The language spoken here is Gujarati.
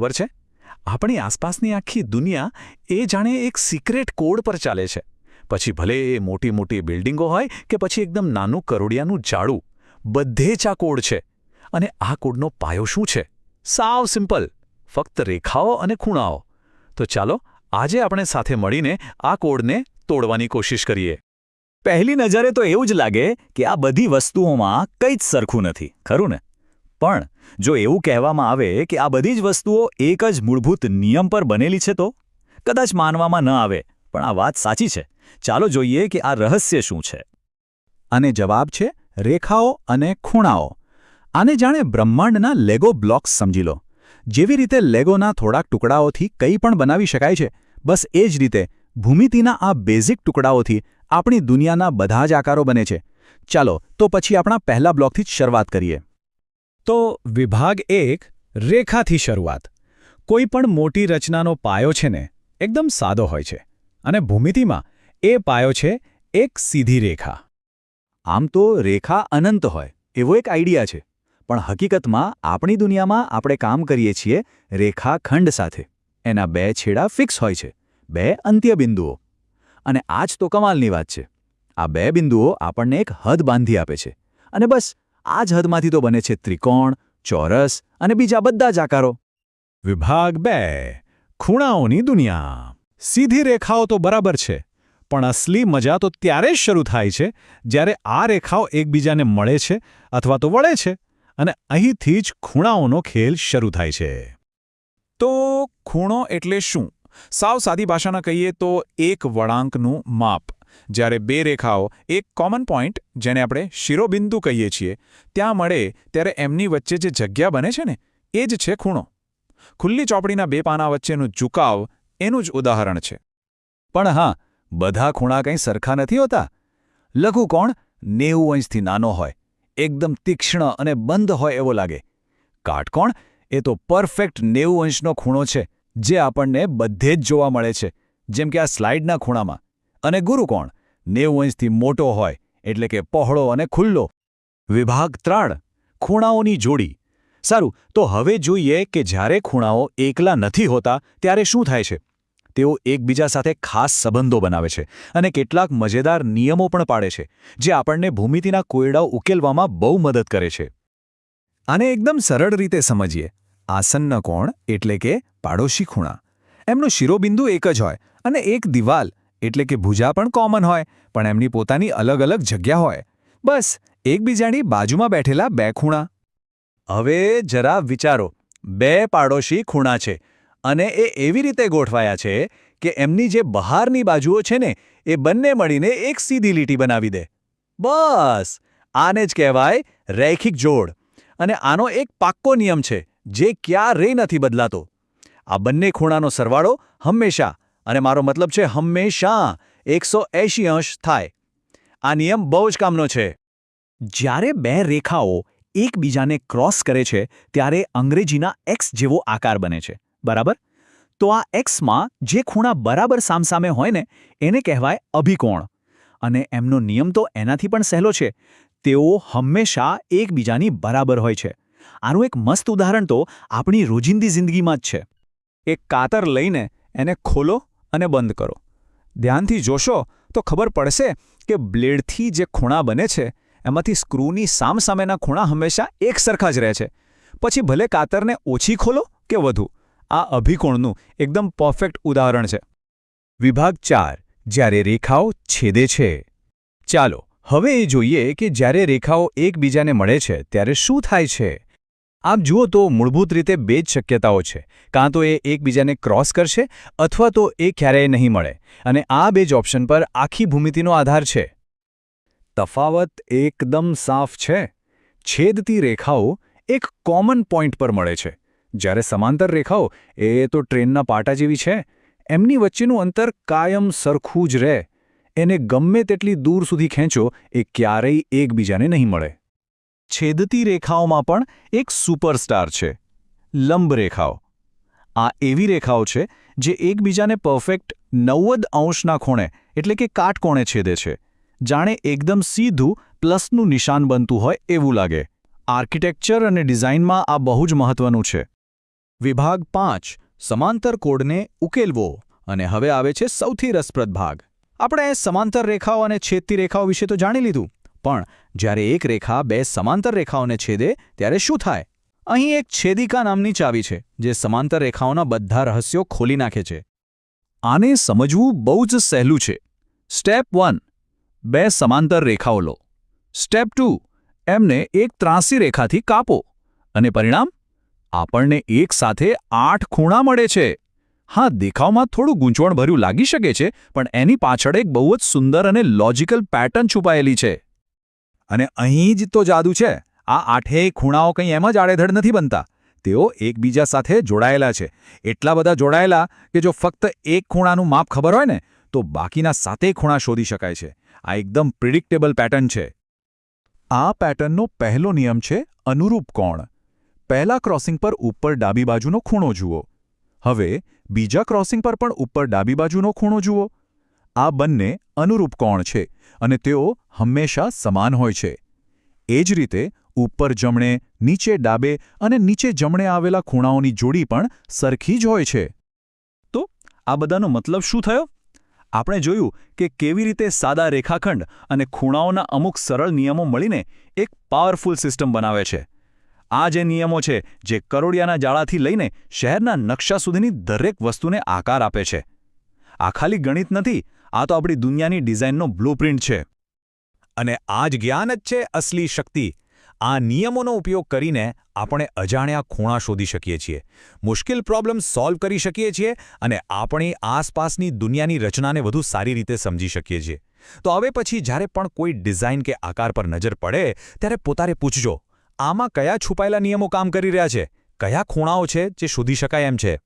ખબર છે? આપણી આસપાસની આખી દુનિયા એ જાણે એક સિક્રેટ કોડ પર ચાલે છે. પછી ભલે એ મોટી મોટી બિલ્ડિંગો હોય કે પછી એકદમ નાનું કરોડિયાનું ઝાડું, બધે જ આ કોડ છે. અને આ કોડનો પાયો શું છે? સાવ સિમ્પલ ફક્ત રેખાઓ અને ખૂણાઓ. તો ચાલો, આજે આપણે સાથે મળીને આ કોડને તોડવાની કોશિશ કરીએ. પહેલી નજરે તો એવું જ લાગે કે આ બધી વસ્તુઓમાં કંઈ જ સરખું નથી, ખરું ને? પણ જો એવું કહેવામાં આવે કે આ બધી જ વસ્તુઓ એક જ મૂળભૂત નિયમ પર બનેલી છે તો? કદાચ માનવામાં ન આવે, પણ આ વાત સાચી છે. ચાલો જોઈએ કે આ રહસ્ય શું છે. અને જવાબ છે, રેખાઓ અને ખૂણાઓ. આને જાણે બ્રહ્માંડના લેગો બ્લોક્સ સમજી લો. જેવી રીતે લેગોના થોડાક ટુકડાઓથી કંઈ પણ બનાવી શકાય છે, બસ એ જ રીતે, ભૂમિતિના આ બેઝિક ટુકડાઓથી આપણી દુનિયાના બધા જ આકારો બને છે. ચાલો, તો પછી આપણા પહેલા બ્લોકથી જ શરૂઆત કરીએ. તો વિભાગ એક, રેખાથી શરૂઆત. કોઈ પણ મોટી રચનાનો પાયો છે ને, એકદમ સાદો હોય છે અને ભૂમિતિમાં એ પાયો છે એક સીધી રેખા. આમ તો રેખા અનંત હોય, એવો એક આઈડિયા છે. પણ હકીકતમાં આપણી દુનિયામાં આપણે કામ કરીએ છીએ રેખાખંડ સાથે. એના બે છેડા ફિક્સ હોય છે, બે અંત્યબિંદુઓ. અને આ જ તો કમાલની વાત છે. આ બે બિંદુઓ આપણને એક હદ બાંધી આપે છે. અને બસ આ જ હદમાંથી તો બને છે ત્રિકોણ, ચોરસ અને બીજા બધા જ આકારો. વિભાગ બે, ખૂણાઓની દુનિયા. સીધી રેખાઓ તો બરાબર છે, પણ અસલી મજા તો ત્યારે જ શરૂ થાય છે જ્યારે આ રેખાઓ એકબીજાને મળે છે અથવા તો વળે છે અને અહીંથી જ ખૂણાઓનો ખેલ શરૂ થાય છે. તો ખૂણો એટલે શું? સાવ સાદી ભાષામાં કહીએ તો એક વળાંકનું માપ. જ્યારે બે રેખાઓ એક કોમન પોઈન્ટ જેને આપણે શિરોબિંદુ કહીએ છીએ, ત્યાં મળે ત્યારે એમની વચ્ચે જે જગ્યા બને છે ને, એ જ છે ખૂણો. ખુલ્લી ચોપડીના બે પાના વચ્ચેનું ઝુકાવ એનું જ ઉદાહરણ છે. પણ હા, બધા ખૂણા કંઈ સરખા નથી હોતા. લઘુ કોણ નેવું અંશથી નાનો હોય, એકદમ તીક્ષ્ણ અને બંધ હોય એવો લાગે. કાટકોણ એ તો પરફેક્ટ નેવું અંશનો ખૂણો છે, જે આપણને બધે જ જોવા મળે છે, જેમ કે આ સ્લાઇડના ખૂણામાં. અને ગુરુકોણ નેવું અંશથી મોટો હોય, એટલે કે પહોળો અને ખુલ્લો. વિભાગ ત્રણ, ખૂણાઓની જોડી. સારું, તો હવે જોઈએ કે જ્યારે ખૂણાઓ એકલા નથી હોતા, ત્યારે શું થાય છે? તેઓ એકબીજા સાથે ખાસ સંબંધો બનાવે છે અને કેટલાક મજેદાર નિયમો પણ પાડે છે, જે આપણને ભૂમિતિના કોયડાઓ ઉકેલવામાં બહુ મદદ કરે છે. આને એકદમ સરળ રીતે સમજીએ. આસન્ન કોણ, એટલે કે પાડોશી ખૂણા. એમનું શિરોબિંદુ એક જ હોય અને એક દિવાલ એટલે કે ભુજા પણ કોમન હોય, પણ એમની પોતાની અલગ અલગ જગ્યા હોય. બસ, એકબીજાની બાજુમાં બેઠેલા બે ખૂણા. હવે જરા વિચારો, બે પાડોશી ખૂણા છે, અને એ એવી રીતે ગોઠવાયા છે કે એમની જે બહારની બાજુઓ છે ને, એ બંને મળીને એક સીધી લીટી બનાવી દે. બસ, આને જ કહેવાય રૈખિક જોડ, અને આનો એક પાક્કો નિયમ છે, જે ક્યારેય નથી બદલાતો. આ બંને ખૂણાનો સરવાળો હંમેશા અને મારો મતલબ છે હંમેશા એકસો એંશી અંશ થાય. આ નિયમ બહુ જ કામનો છે. જ્યારે બે રેખાઓ એકબીજાને ક્રોસ કરે છે, ત્યારે અંગ્રેજીના એક્સ જેવો આકાર બને છે. બરાબર? તો આ એક્સમાં જે ખૂણા બરાબર સામસામે હોય ને, એને કહેવાય અભિકોણ. અને એમનો નિયમ તો એનાથી પણ સહેલો છે. તેઓ હંમેશા એકબીજાની બરાબર હોય છે. આનું એક મસ્ત ઉદાહરણ તો આપણી રોજિંદી જિંદગીમાં જ છે. એક કાતર લઈને એને ખોલો અને બંધ કરો. ધ્યાનથી જોશો તો ખબર પડશે કે બ્લેડથી જે ખૂણા બને છે, એમાંથી સ્ક્રૂની સામસામેના ખૂણા હંમેશા એક સરખા જ રહે છે. પછી ભલે કાતરને ઓછી ખોલો કે વધુ, આ અભિકોણનું એકદમ પરફેક્ટ ઉદાહરણ છે. વિભાગ ચાર, જ્યારે રેખાઓ છેદે છે. ચાલો, હવે એ જોઈએ કે જ્યારે રેખાઓ એકબીજાને મળે છે, ત્યારે શું થાય છે? આપ જુઓ તો મૂળભૂત રીતે બે જ શક્યતાઓ છે. કાં તો એ એકબીજાને ક્રોસ કરશે અથવા તો એ ક્યારેય નહીં મળે. અને આ બે જ ઓપ્શન પર આખી ભૂમિતિનો આધાર છે. તફાવત એકદમ સાફ છે. છેદતી રેખાઓ એક કોમન પોઈન્ટ પર મળે છે. જ્યારે સમાંતર રેખાઓ, એ તો ટ્રેનના પાટા જેવી છે. એમની વચ્ચેનું અંતર કાયમ સરખું જ રહે. એને ગમે તેટલી દૂર સુધી ખેંચો, એ ક્યારેય એકબીજાને નહીં મળે. છેદતી રેખાઓમાં પણ એક સુપરસ્ટાર છે. લંબ રેખાઓ. આ એવી રેખાઓ છે જે એકબીજાને પરફેક્ટ નવ્વદ અંશના ખૂણે, એટલે કે કાટકોણે છેદે છે. જાણે એકદમ સીધું પ્લસનું નિશાન બનતું હોય એવું લાગે. આર્કિટેક્ચર અને ડિઝાઇનમાં આ બહુ જ મહત્વનું છે. વિભાગ પાંચ. સમાંતર કોડને ઉકેલવો. અને હવે આવે છે સૌથી રસપ્રદ ભાગ. આપણે સમાંતર રેખાઓ અને છેદતી રેખાઓ વિશે તો જાણી લીધું. પણ જ્યારે એક રેખા બે સમાંતર રેખાઓને છેદે, ત્યારે શું થાય? અહીં એક છેદિકા નામની ચાવી છે, જે સમાંતર રેખાઓના બધા રહસ્યો ખોલી નાખે છે. આને સમજવું બહુ જ સહેલું છે. સ્ટેપ વન, બે સમાંતર રેખાઓ લો. સ્ટેપ ટુ, એમને એક ત્રાસી રેખાથી કાપો. અને પરિણામ? આપણને એક સાથે આઠ ખૂણા મળે છે. હા, દેખાવમાં થોડું ગૂંચવણભર્યું લાગી શકે છે, પણ એની પાછળ એક બહુ જ સુંદર અને લોજિકલ પેટર્ન છુપાયેલી છે. અને અહીં જ તો જાદુ છે. આ આઠેય ખૂણાઓ કંઈ એમ જ આડેધડ નથી બનતા. તેઓ એકબીજા સાથે જોડાયેલા છે. એટલા બધા જોડાયેલા કે જો ફક્ત એક ખૂણાનું માપ ખબર હોય ને, તો બાકીના સાતેય ખૂણા શોધી શકાય છે. આ એકદમ પ્રિડિક્ટેબલ પેટર્ન છે. આ પેટર્નનો પહેલો નિયમ છે અનુરૂપ કોણ. પહેલા ક્રોસિંગ પર ઉપર ડાબી બાજુનો ખૂણો જુઓ. હવે બીજા ક્રોસિંગ પર પણ ઉપર ડાબી બાજુનો ખૂણો જુઓ. આ બંને અનુરૂપ કોણ છે અને તેઓ હંમેશા સમાન હોય છે. એ જ રીતે, ઉપર જમણે, નીચે ડાબે અને નીચે જમણે આવેલા ખૂણાઓની જોડી પણ સરખી જ હોય છે. તો, આ બધાનો મતલબ શું થયો? આપણે જોયું કે કેવી રીતે સાદા રેખાખંડ અને ખૂણાઓના અમુક સરળ નિયમો મળીને એક પાવરફુલ સિસ્ટમ બનાવે છે. આ જે નિયમો છે, જે કરોડિયાના જાળાથી લઈને શહેરના નકશા સુધીની દરેક વસ્તુને આકાર આપે છે. આ ખાલી ગણિત નથી આ તો આપણી દુનિયાની ડિઝાઇનનો બ્લુપ્રિન્ટ છે. અને આ જ જ્ઞાન જ છે અસલી શક્તિ. આ નિયમોનો ઉપયોગ કરીને આપણે અજાણ્યા ખૂણા શોધી શકીએ છીએ. મુશ્કેલ પ્રોબ્લેમ સોલ્વ કરી શકીએ છીએ અને આપણી આસપાસની દુનિયાની રચનાને વધુ સારી રીતે સમજી શકીએ છીએ. તો હવે પછી જ્યારે પણ કોઈ ડિઝાઇન કે આકાર પર નજર પડે, ત્યારે પોતાને પૂછજો, આમાં કયા છુપાયેલા નિયમો કામ કરી રહ્યા છે? કયા ખૂણાઓ છે જે શોધી શકાય એમ છે?